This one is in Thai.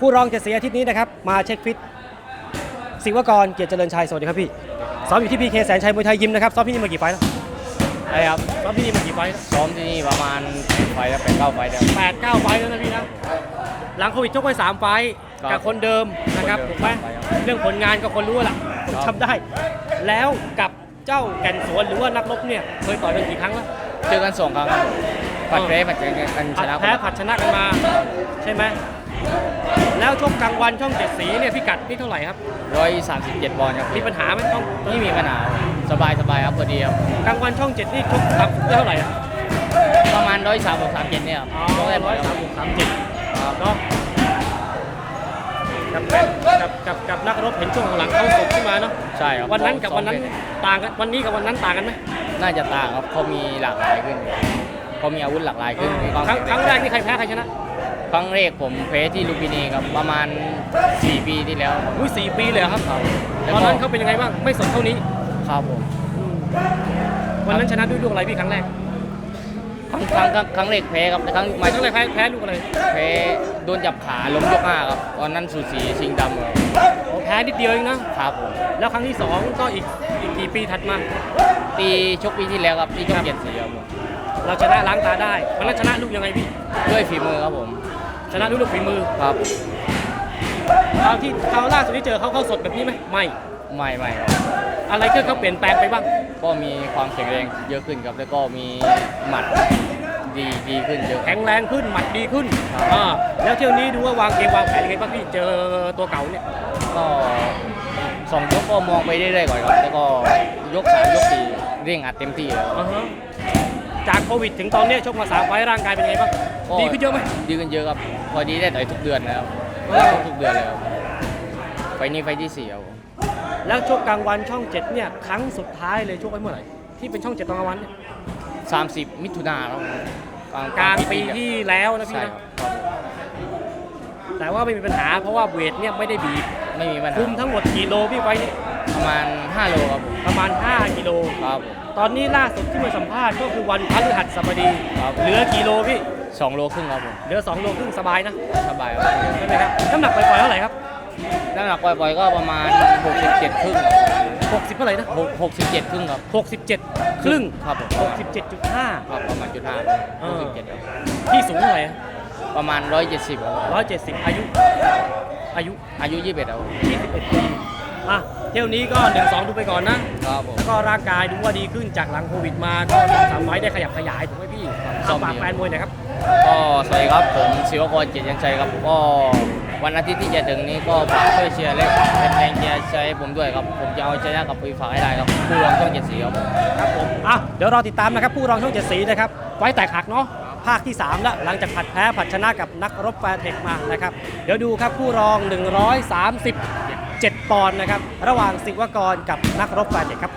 คู่รองเจ็ดสีอาทิตย์นี้นะครับ มาเช็คฟิตศิวกรเกียรติเจริญชัย สวัสดีครับพี่ ซ้อมอยู่ที่พีเคแสนชัยมวยไทยยิมนะครับ ซ้อมที่นี่มากี่ไฟล์แล้วใช่ครับซ้อมที่นี่มากี่ไฟล์แล้วซ้อมที่นี่ประมาณไฟแล้วเป็นเก้าไฟแล้วแปดเก้าไฟล์แล้วนะพี่นะ หลังโควิดชกไปสามไฟล์ครับกับคนเดิมนะครับคนเดิมถูกไหมครับเรื่องผลงานก็คนรู้แหละผมครับ จำได้ แล้วกับเจ้าแก่นสวนหรือว่านักรบเนี่ยเคยต่อยกันกี่ครั้งแล้ว เจอกันสองครั้งครับผัดแพ้ผัดแพ้กันชผัดนะแพ้ผัดชนะกันมา ใช่ไหม แล้วช่วงกลางวันช่องเจ็ดสีเนี่ยพิกัดนี่เท่าไหร่ครับ ร้อยสามสิบเจ็ดบอลครับมีปัญหาไหมต้องไม่มีปัญหาสบายสบายครับพอดีครับกลางวันช่องเจ็ดนี่ชกครับได้เท่าไหร่อะประมาณร้อยสามสามเจ็ดเนี่ยครับอ๋อชกได้หมร้อดยคสารัมบหกสามเจ็ดครับเนาะกับกับกับกับนักรบเห็นช่วงหลังเขาสดขึ้นมาเนาะใช่ครับวันนั้นกับวันนั้นสองเม็ดต่างกันวันนี้กับวันนั้นต่างกันไหมน่าจะต่างครับเขามีหลากหลายขึ้นเขามีอาวุธหลากหลายขึ้นมีความครั้งครั้งแรกนี่ใครแพ้ใครชนะ ครั้งแรกผมแพ้ที่ลูมพินีครับประมาณ 4 ปีที่แล้วอุ้ยสี่ปีเลยเหรอครับ ครับตอนนั้นเขาเป็นยังไงบ้าง ไม่สดเท่านี้ ครับผมวันนั้นชนะด้วยลูกอะไรพี่ครั้งแรกครั้งครั้งครั้งครั้งแรกแพ้ครับแต่ครั้งหมายถึงอะไรแพ้แพ้ลูกอะไรแพ้โดนจับขาล้มยกห้าครับตอนนั้นสูสีชิงดำครับโอ้แพ้นิดเดียวเองนะ ครับผมแล้วครั้งที่สองก็อีกอีกกี่ปีถัดมา ตีชกปีที่แล้วครับที่ช่องเจ็ดสีครับผมเราชนะล้างตาได้วันนั้นชนะลูกยังไงพี่ ด้วยฝีมือครับผม ชนะด้วยลูกฝีมือครับคราวที่คราวล่าสุดที่เจอเขาเข้าสดแบบนี้ไหมไม่ ไม่ไม่ครับอะไรที่เขาเปลี่ยนแปลงไปบ้าง ก็มีความแข็งแรงเยอะขึ้นครับ แล้วก็มีหมัดดีดีขึ้นเยอะแข็งแรงขึ้นหมัดดีขึ้นครับอ่าแล้วเที่ยวนี้ดูว่าวางเกมวางแผนยังไงบ้างพี่เจอตัวเก่าเนี่ยก็สองยกก็มองไปเรื่อยๆก่อนครับ แล้วก็ยกสามยกสี่เร่งอัดเต็มที่แล้วอ่าฮะ จากโควิดถึงตอนเนี้ยชกมาสามไฟล์ร่างกายเป็นยังไงบ้างก็ดีขึ้นเยอะไหมดีขึ้นเยอะครับ พอดีได้ต่อยทุกเดือนนะครับเออทุกเดือนเลยครับไฟล์นี้ไฟล์ที่สี่ครับผมแล้วชกกลางวันช่องเจ็ดเนี่ยครั้งสุดท้ายเลยชกไว้เมื่อไหร่ที่เป็นช่องเจ็ดตอนกลางวันเนี่ยสามสิบมิถุนาครับผมกลางปีที่แล้วนะพี่ใช่นะครับครับแต่ว่าไม่มีปัญหาเพราะว่าเวทเนี่ยไม่ได้บีบ ไม่มีปัญหาคุมทั้งหมดกี่โลพี่ไฟล์นี้ประมาณ 5 โลครับผมประมาณ 5 กิโล ครับผม ตอนนี้ล่าสุดที่มาสัมภาษณ์ก็คือวันพฤหัสบดี ครับ เหลือกี่โลพี่ สองโลครึ่งครับผมเหลือ 2 โลครึ่งสบายนะสบายครับใช่ไหมครับน้ำหนักปล่อยๆเท่าไหร่ครับ น้ำหนักปล่อยๆก็ประมาณ 67 ครึ่ง60 เท่าไหร่นะ หก67 ครึ่งครับ67 ครึ่ง ครับผม67.5 ครับประมาณจุดห้าเออหกสิบเจ็ดครับที่สูงเท่าไหร่ ประมาณ 170ครับ170อายุ อายุอายุ 21ครับ21ปีอะเที่ยวนี้ก็1 2ดูไปก่อนนะ ครับผม แล้วก็ร่างกายดูว่าดีขึ้นจากหลังโควิดมาก็สามไฟล์ได้ขยับขยายถูกไหมพี่ซ้เอาอมฝากดีแฟนมวยหน่อยครับ ก็สวัสดีครับผมศิวกรเกียรติยังชัยครับก็วันอาทิตย์ที่จะถึงนี้ก็ฝากช่วยเชียร์และเป็นแรงเชียร์ใจให้ผมด้วยครับ ผมจะเอาชนะกับปุยฝากให้ได้ครับคู่รองช่องเจ็ดสีครับผมครับผมอะเดี๋ยวรอติดตามนะครับผู้รองช่องเจ็ดสีนะครับ ไว้แตกหักเนาะภาคที่3แล้วหลังจากผัดแพ้ผัดชนะกับนักรบแฟร์เทคมานะครับเดี๋ยวดูครับผู้รอง 137 ปอนด์นะครับระหว่างสิวกรกับนักรบแฟร์เทคครับ